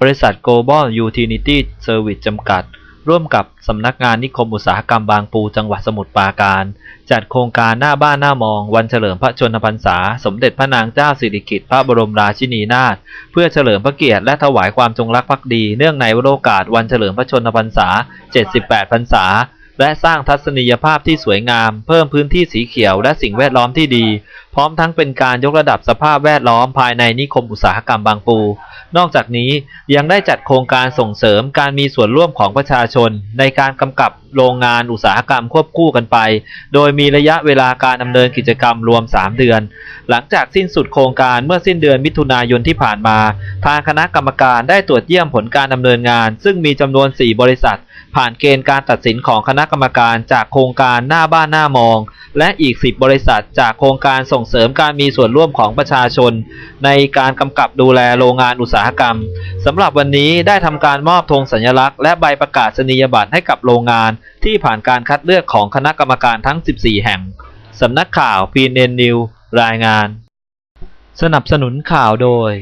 บริษัท Global Utility Service จำกัด ร่วมกับสำนักงานนิคมอุตสาหกรรมบางปูจังหวัดสมุทรปราการ จัดโครงการหน้าบ้านหน้ามอง วันเฉลิมพระชนมพรรษา สมเด็จพระนางเจ้าสิริกิติ์พระบรมราชินีนาถเพื่อเฉลิมพระเกียรติและถวายความจงรักภักดี เนื่องในวโรกาสวันเฉลิมพระชนมพรรษา 78 พรรษาและสร้างทัศนียภาพที่สวยงาม เพิ่มพื้นที่สีเขียวและสิ่งแวดล้อมที่ดีพร้อมทั้งเป็นการยกระดับสภาพแวดล้อมภายในนิคมอุตสาหกรรมบางปู นอกจากนี้ยังได้จัดโครงการส่งเสริมการมีส่วนร่วมของประชาชน ในการกำกับโรงงานอุตสาหกรรมควบคู่กันไป โดยมีระยะเวลาการดำเนินกิจกรรมรวม 3 เดือน หลังจากสิ้นสุดโครงการเมื่อสิ้นเดือนมิถุนายนที่ผ่านมา ทางคณะกรรมการได้ตรวจเยี่ยมผลการดำเนินงาน ซึ่งมีจำนวน 4 บริษัท ผ่านเกณฑ์การตัดสินของคณะกรรมการจากโครงการหน้าบ้านหน้ามอง และอีก 10 บริษัทจากโครงการส่งเสริมการมีส่วนร่วมของประชาชน ในการกำกับดูแลโรงงานอุตสาหกรรมสำหรับวันนี้ได้ทำการมอบธงสัญลักษณ์และใบประกาศนียบัตรให้กับโรงงาน ที่ผ่านการคัดเลือกของคณะกรรมการทั้ง 14 แห่งสำนักข่าว PNN News รายงาน สนับสนุนข่าวโดย